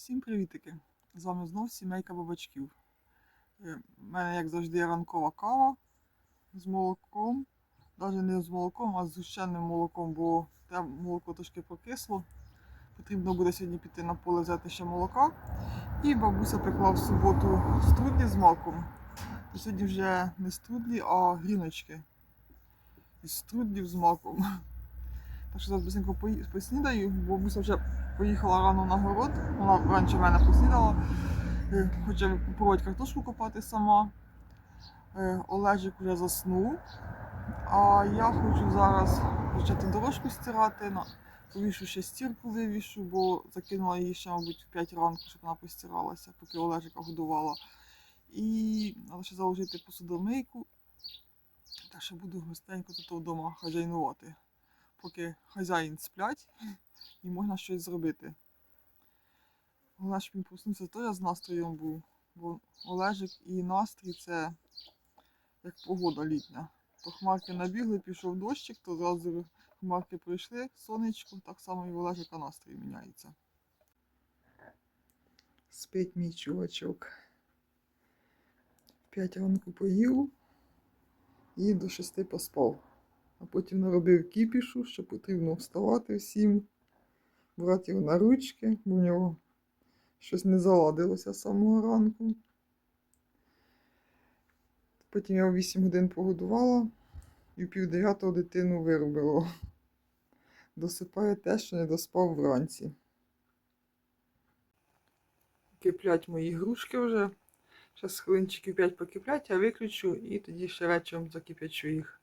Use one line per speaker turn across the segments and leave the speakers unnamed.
Всім привітики! З вами знов сімейка бабачків. У мене, як завжди, ранкова кава з молоком. Навіть не з молоком, а з згущеним молоком, бо те молоко трошки прокисло. Потрібно буде сьогодні піти на поле взяти ще молока. І бабуся пекла в суботу струдлі з маком. І сьогодні вже не струдлі, а гріночки. Із струдлів з маком. Так що зараз быстренько пої- поснідаю, бо бабуся вже поїхала рано на город. Вона раніше мене поснідала. Е, Хоче попробувати картошку копати сама. Е, Олежик вже заснув. А я хочу зараз почати дорожку стирати. Повішу ще стірку вивішу, бо закинула її ще, мабуть, в 5 ранку, щоб вона постиралася, поки Олежика годувала. І треба ще заложити посудомийку. Так що буду гостенько тут вдома хазяйнувати, поки хазяїн сплять і можна щось зробити. Головне, щоб він проснувся, я з настроєм був. Бо Олежик і настрій це як погода літня. То хмарки набігли, пішов дощик, то зразу хмарки прийшли, сонечко, так само і в Олежика настрій міняється. Спить мій чувачок. П'ять ранку поїв і до шести поспав. А потім наробив кіпішу, що потрібно вставати всім, брати його на ручки, бо в нього щось не заладилося з самого ранку. Потім я о 8 годин погодувала і в пів дев'ятого дитину виробило. Досипає те, що не доспав вранці. Киплять мої грушки вже. Зараз хвилинчиків 5 покиплять, я виключу і тоді ще вечором закипячу їх.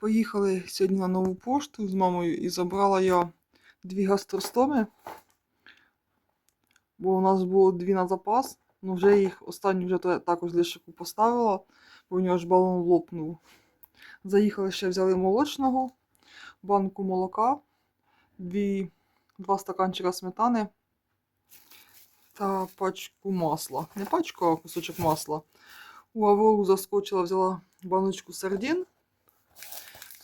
Поїхали сьогодні на нову пошту з мамою і забрала я дві гастростоми. Бо у нас було дві на запас. Ну вже їх останню вже також лишику поставила, бо в нього ж балон лопнув. Заїхали ще взяли молочного, банку молока, дві, два стаканчика сметани та пачку масла. Не пачку, а кусочок масла. У Аврору заскочила, взяла баночку сардин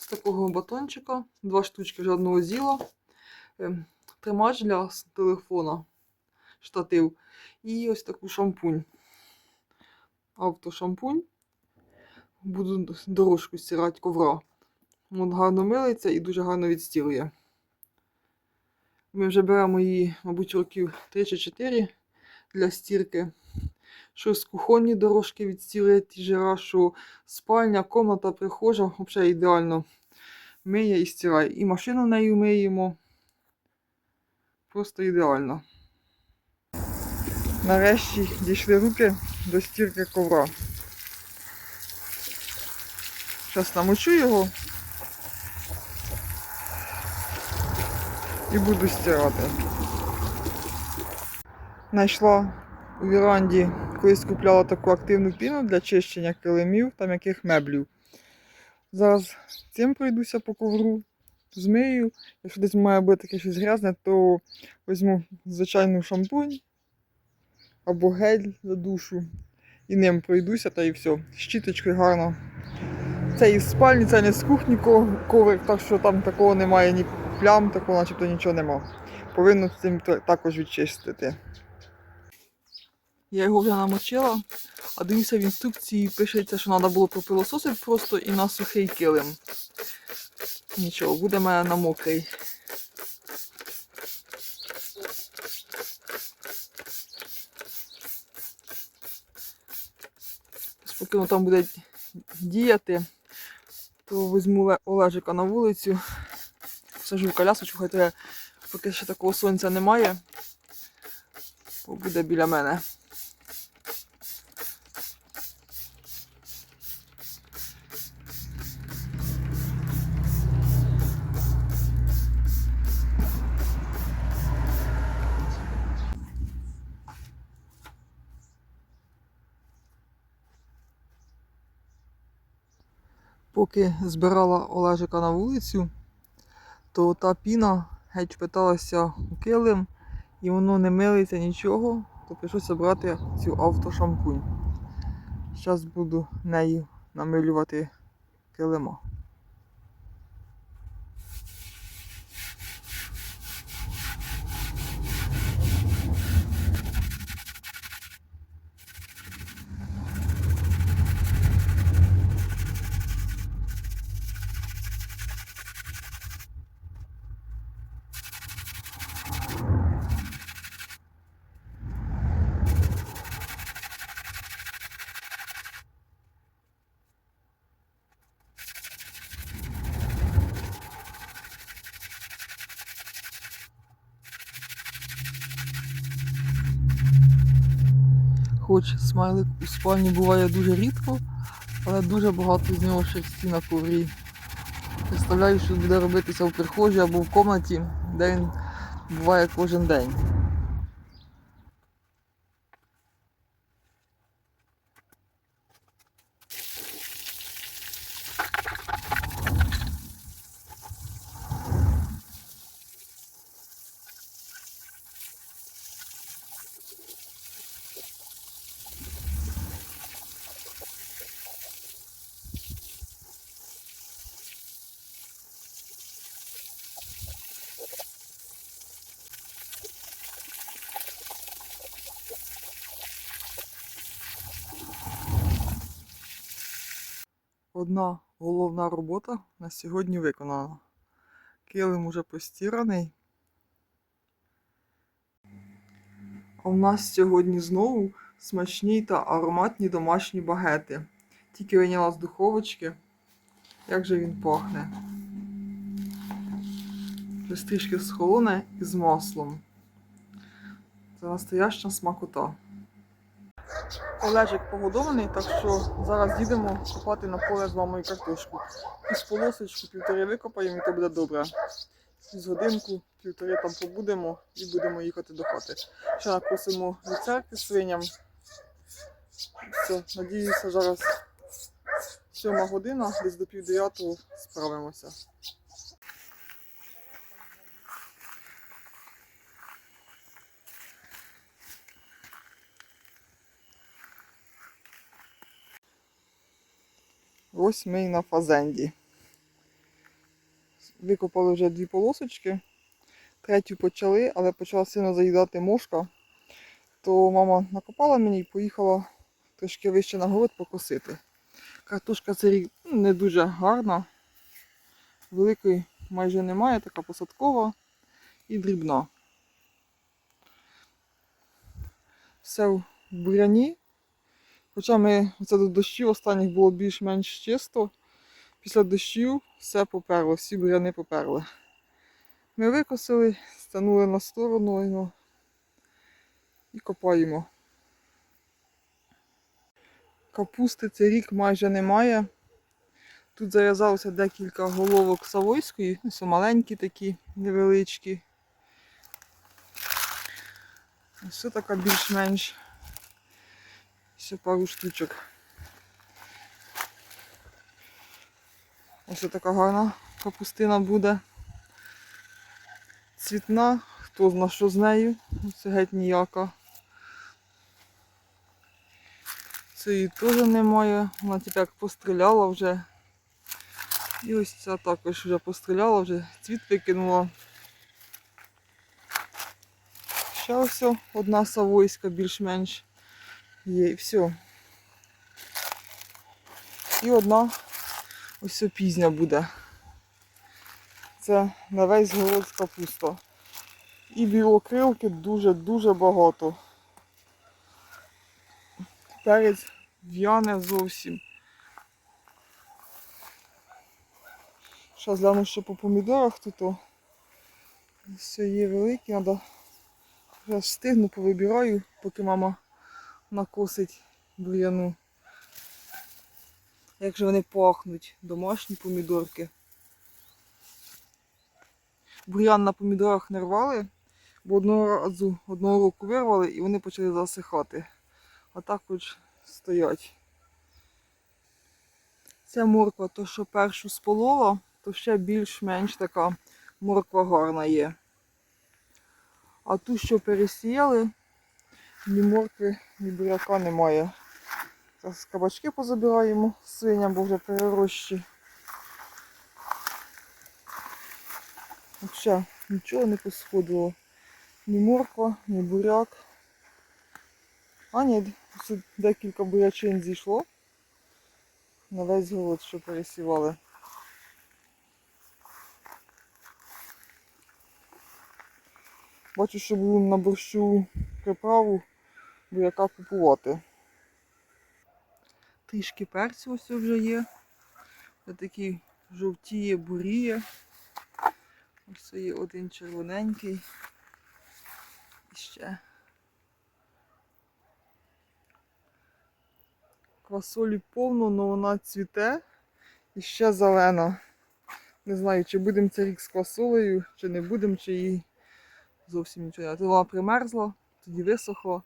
такого батончика. Два штучки вже одного з'їла. Ем, Тримач для телефона, штатив. І ось таку шампунь. Автошампунь. Буду дорожку стирати ковра. Він гарно милиться і дуже гарно відстілує. Ми вже беремо її, мабуть, років 3 чи 4 для стірки. Що з кухонні дорожки відстілує ті жира, що спальня, комната, прихожа, взагалі ідеально миє і стирає. І машину нею миємо. Просто ідеально. Нарешті дійшли руки до стірки ковра. Зараз намочу його і буду стирати. Знайшла у віранді, колись купляла таку активну піну для чищення килимів та м'яких меблів. Зараз цим пройдуся по ковру, змию. Якщо десь має бути таке щось грязне, то візьму звичайну шампунь або гель для душу. І ним пройдуся та і все. Щіточкою гарно. Це із спальні, це не з кухні коврик, так що там такого немає ні плям, такого начебто нічого нема. Повинно цим також відчистити. Я його вже намочила, а дивлюся в інструкції пишеться, що треба було пропилососити просто і на сухий килим. Нічого, буде мене на мокрий. Поки воно там буде діяти, то візьму Олежика на вулицю, сажу в колясочку, хоча поки ще такого сонця немає, то буде біля мене. Поки збирала Олежика на вулицю, то та піна геть питалася у килим, і воно не милиться нічого, то прийшлося брати цю автошампунь. Зараз буду нею намилювати килима. Хоч смайлик у спальні буває дуже рідко, але дуже багато з нього шерсті на коврі. Представляю, що буде робитися в прихожій або в кімнаті, де він буває кожен день. Одна головна робота на сьогодні виконана. Килим уже постіраний. А в нас сьогодні знову смачні та ароматні домашні багети. Тільки вийняла з духовочки. Як же він пахне. Вже трішки схолоне і з маслом. Це настояща смакота. Олежик погодований, так що зараз їдемо копати на поле з мамою картошку. Із полосочку півтори викопаємо і то буде добре. З годинку, півтори там побудемо і будемо їхати до хати. Ще накосимо від церкви свиням. Все, надіюся, зараз сьома година, десь до пів справимося. Ось ми і на фазенді. Викопали вже дві полосочки. Третю почали, але почала сильно заїдати мошка. То мама накопала мені і поїхала трошки вище на город покосити. Картошка цей рік ну, не дуже гарна. Великої майже немає, така посадкова і дрібна. Все в буряні. Хоча ми оце до дощів останніх було більш-менш чисто. Після дощів все поперло, всі буряни поперли. Ми викосили, станули на сторону його і копаємо. Капусти цей рік майже немає. Тут зав'язалося декілька головок савойської, ось маленькі такі, невеличкі. Ось така більш-менш ще пару штучок. Ось така гарна капустина буде. Цвітна, хто зна що з нею. Це геть ніяка. Цієї теж немає. Вона тепер як постріляла вже. І ось ця також вже постріляла, вже цвіт викинула. Ще ось одна савойська більш-менш є і все. І одна ось пізня буде. Це на весь город капуста. І білокрилки дуже-дуже багато. Перець в'яне зовсім. Зараз гляну, що по помідорах тут все є великі, треба встигну, повибираю, поки мама накосить бур'яну. Як же вони пахнуть, домашні помідорки. Бур'ян на помідорах не рвали, бо одного разу одного року вирвали і вони почали засихати. А так хоч стоять. Ця морква, то що першу сполола, то ще більш-менш така морква гарна є. А ту, що пересіяли, ні моркви, ні буряка немає. Зараз кабачки позабираємо свиням, бо вже перерощі. Взагалі нічого не посходило. Ні морква, ні буряк. А ні, декілька бурячин зійшло. На весь город, що пересівали. Бачу, що буду на борщу приправу буряка купувати. Трішки перцю ось вже є. Ось такі жовтіє, буріє. Ось є один червоненький. І ще Квасолі повно, але вона цвіте і ще зелена. Не знаю, чи будемо цей рік з квасолею, чи не будемо, чи її зовсім нічого. Вона примерзла, тоді висохла.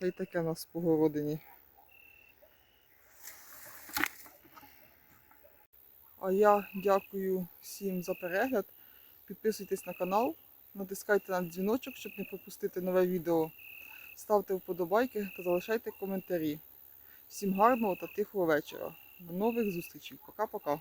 Та й таке у нас по городині. А я дякую всім за перегляд. Підписуйтесь на канал, натискайте на дзвіночок, щоб не пропустити нове відео. Ставте вподобайки та залишайте коментарі. Всім гарного та тихого вечора. До нових зустрічей. Пока-пока.